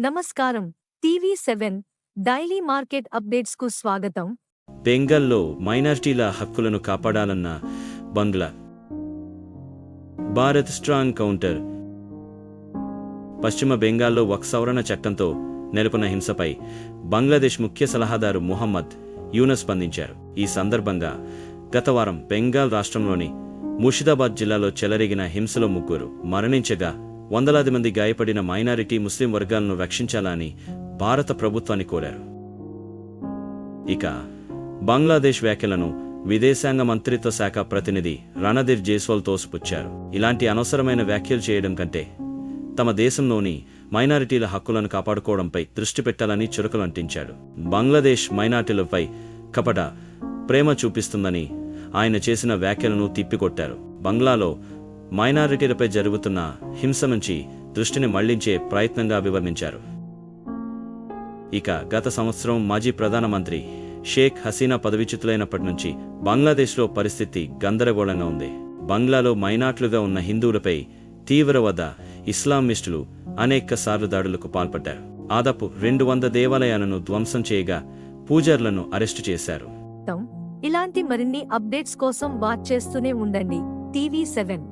నమస్కారం. TV seven daily market అప్డేట్స్కు స్వాగతం. బెంగాల్లో మైనారిటీల హక్కులను కాపాడాలన్న బంగ్లా. Bharat strong counter. పశ్చిమ బెంగాల్లో ఒక సవరణ చట్టంతో నెలకొన్న హింసపై బంగ్లాదేశ్ ముఖ్య సలహాదారు ముహమ్మద్ యూనస్ స్పందించారు. ఈ సందర్భంగా గత వారం బెంగాల్ రాష్ట్రంలోని ముషిదాబాద్ జిల్లాలో చెలరేగిన హింసలో ముగ్గురు మరణించగా వందలాది మంది గాయపడిన మైనారిటీ ముస్లిం వర్గాలను రక్షించాలని భారత ప్రభుత్వాన్ని కోరారు. ఇక బంగ్లాదేశ్ వ్యాఖ్యలను విదేశాంగ మంత్రిత్వ శాఖ ప్రతినిధి రణధీర్ జైస్వాల్ తోసిపుచ్చారు. ఇలాంటి అనవసరమైన వ్యాఖ్యలు చేయడం కంటే తమ దేశంలోని మైనారిటీల హక్కులను కాపాడుకోవడంపై దృష్టి పెట్టాలని చురకలు అంటించాడు. బంగ్లాదేశ్ మైనారిటీలపై కపట ప్రేమ చూపిస్తుందని ఆయన చేసిన వ్యాఖ్యలను తిప్పికొట్టారు. బంగ్లాలో మైనారిటీలపై జరుగుతున్న హింస నుంచి దృష్టిని మళ్ళించే ప్రయత్నంగా వివరించారు ఇక గత సంవత్సరం మాజీ ప్రధానమంత్రి షేక్ హసీనా పదవిచ్యుతులైనప్పటి నుంచి బంగ్లాదేశ్లో పరిస్థితి గందరగోళంగా ఉంది. బంగ్లాలో మైనాట్లుగా ఉన్న హిందువులపై తీవ్రవద ఇస్లామిస్టులు అనేక సార్లు దాడులకు పాల్పడ్డారు. ఆదాపు రెండు వంద దేవాలయాలను ధ్వంసం చేయగా పూజార్లను అరెస్టు చేశారు. ఇలాంటి మరిన్ని అప్డేట్స్ కోసం వాచ్ చేస్తూనే ఉండండి. TV seven.